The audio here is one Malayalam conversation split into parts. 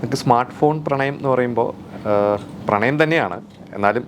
നമുക്ക് സ്മാർട്ട് ഫോൺ പ്രണയം എന്ന് പറയുമ്പോൾ പ്രണയം തന്നെയാണ്. എന്നാലും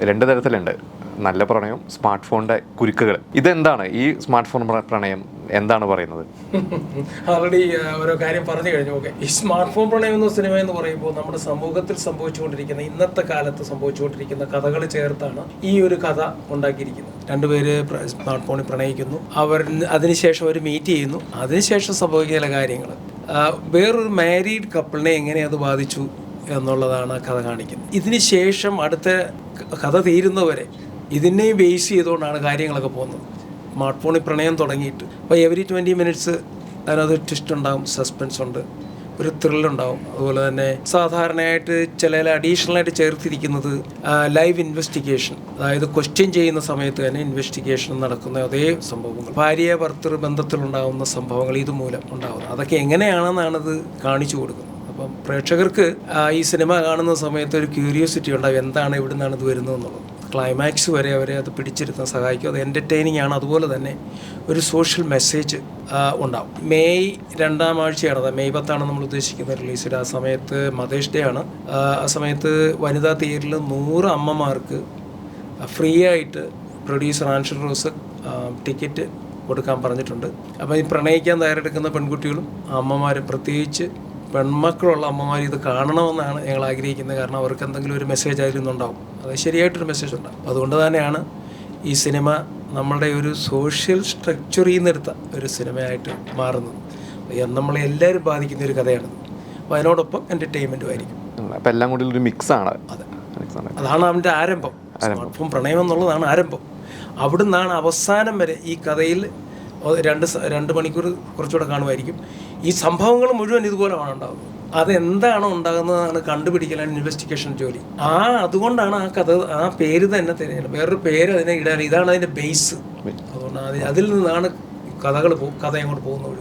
രണ്ട് തരത്തിലുണ്ട്. നല്ല പ്രണയം സ്മാർട്ട് ഫോണിന്റെ കുരുക്കുകൾ. ഇതെന്താണ് ഈ സ്മാർട്ട് ഫോൺ പ്രണയം? എന്താണ് പറയുന്നത്? ആൾറെഡി ഓരോ കാര്യം പറഞ്ഞു കഴിഞ്ഞു. ഓക്കെ ഈ സ്മാർട്ട് ഫോൺ പ്രണയം എന്ന സിനിമ എന്ന് പറയുമ്പോൾ നമ്മുടെ സമൂഹത്തിൽ സംഭവിച്ചുകൊണ്ടിരിക്കുന്ന ഇന്നത്തെ കാലത്ത് സംഭവിച്ചുകൊണ്ടിരിക്കുന്ന കഥകൾ ചേർത്താണ് ഈ ഒരു കഥ ഉണ്ടാക്കിയിരിക്കുന്നത്. രണ്ടുപേര് പ്ര- സ്മാർട്ട് ഫോണിൽ പ്രണയിക്കുന്നു. അവർ അതിനുശേഷം അവർ മീറ്റ് ചെയ്യുന്നു. അതിനുശേഷം സംഭവിക്കുന്ന ചില കാര്യങ്ങൾ. വേറൊരു മാരീഡ് കപ്പിളിനെ എങ്ങനെ അത് ബാധിച്ചു എന്നുള്ളതാണ് കഥ കാണിക്കുന്നത്. ഇതിന് ശേഷം അടുത്ത കഥ തീരുന്നവരെ ഇതിനെയും ബേസ് ചെയ്തുകൊണ്ടാണ് കാര്യങ്ങളൊക്കെ പോകുന്നത്. സ്മാർട്ട് ഫോണിൽ പ്രണയം തുടങ്ങിയിട്ട്. അപ്പോൾ എവറി ട്വന്റി മിനിറ്റ്സ് അതിനകത്ത് ട്വിസ്റ്റ് ഉണ്ടാകും സസ്പെൻസ് ഉണ്ട്. ഒരു ത്രില്ലുണ്ടാവും. അതുപോലെ തന്നെ സാധാരണയായിട്ട് ചില അഡീഷണൽ ആയിട്ട് ചേർത്തിരിക്കുന്നത് ലൈവ് ഇൻവെസ്റ്റിഗേഷൻ അതായത് ക്വസ്റ്റ്യൻ ചെയ്യുന്ന സമയത്ത് തന്നെ ഇൻവെസ്റ്റിഗേഷൻ നടക്കുന്ന അതേ സംഭവങ്ങൾ. ഭാര്യ ഭർത്തൃ ബന്ധത്തിലുണ്ടാകുന്ന സംഭവങ്ങൾ ഇതുമൂലം ഉണ്ടാകുന്നത് അതൊക്കെ എങ്ങനെയാണെന്നാണിത് കാണിച്ചു കൊടുക്കുന്നത്. അപ്പം പ്രേക്ഷകർക്ക് ഈ സിനിമ കാണുന്ന സമയത്ത് ഒരു ക്യൂരിയോസിറ്റി ഉണ്ടാവും. എന്താണ് ഇവിടെ നിന്നാണ് ഇത് വരുന്നത് എന്നുള്ളത് ക്ലൈമാക്സ് വരെ അവരെ അത് പിടിച്ചിരുത്താൻ സഹായിക്കും. അത് എന്റർടൈനിങ് ആണ്. അതുപോലെ തന്നെ ഒരു സോഷ്യൽ മെസ്സേജ് ഉണ്ടാവും. മെയ് രണ്ടാം ആഴ്ചയാണ്. അത് മെയ് പത്താണ് നമ്മൾ ഉദ്ദേശിക്കുന്നത് റിലീസ് ആ സമയത്ത് മദേഴ്സ് ഡേ ആണ്. ആ, സമയത്ത് വനിതാ തിയേറ്ററിൽ നൂറ് അമ്മമാർക്ക് ഫ്രീ ആയിട്ട് പ്രൊഡ്യൂസർ ആൻഷർ റോസ് ടിക്കറ്റ് കൊടുക്കാൻ പറഞ്ഞിട്ടുണ്ട്. അപ്പോൾ ഈ പ്രണയിക്കാൻ തയ്യാറെടുക്കുന്ന പെൺകുട്ടികളും അമ്മമാരും പ്രത്യേകിച്ച് പെൺമക്കളുള്ള അമ്മമാർ ഇത് കാണണമെന്നാണ് ഞങ്ങൾ ആഗ്രഹിക്കുന്നത്. കാരണം അവർക്ക് എന്തെങ്കിലും ഒരു മെസ്സേജ് അതിലുണ്ടാവും അത് ശരിയായിട്ടൊരു മെസ്സേജ് ഉണ്ടാവും അതുകൊണ്ട് തന്നെയാണ് ഈ സിനിമ നമ്മളുടെ ഒരു സോഷ്യൽ സ്ട്രക്ചറിൽ നിന്നെടുത്ത ഒരു സിനിമയായിട്ട് മാറുന്നത്. നമ്മളെ എല്ലാവരും ബാധിക്കുന്ന ഒരു കഥയാണ് അപ്പോൾ അതിനോടൊപ്പം എന്റർടൈൻമെന്റും ആയിരിക്കും. അപ്പം എല്ലാം കൂടി ഒരു മിക്സാണ് അതെ. അതാണ് അവന്റെ ആരംഭം. സ്മാർട്ട് ഫോൺ പ്രണയം എന്നുള്ളതാണ് ആരംഭം. അവിടുന്നാണ് അവസാനം വരെ ഈ കഥയിൽ രണ്ട് രണ്ട് മണിക്കൂർ കുറച്ചുകൂടെ കാണുമായിരിക്കും. ഈ സംഭവങ്ങൾ മുഴുവൻ ഇതുപോലെയാണ് ഉണ്ടാകുന്നത് അതെന്താണോ ഉണ്ടാകുന്നതാണ് കണ്ടുപിടിക്കലാണ് ഇൻവെസ്റ്റിഗേഷൻ ജോലി. ആ അതുകൊണ്ടാണ് ആ കഥ ആ പേര് തന്നെ തിരഞ്ഞെടുക്കുന്നത് വേറൊരു പേര് അതിനെ ഇടാൻ ഇതാണ് അതിന്റെ ബേസ് അതുകൊണ്ട് അതിൽ നിന്നാണ് കഥകൾ കഥ അങ്ങോട്ട് പോകുന്നത്.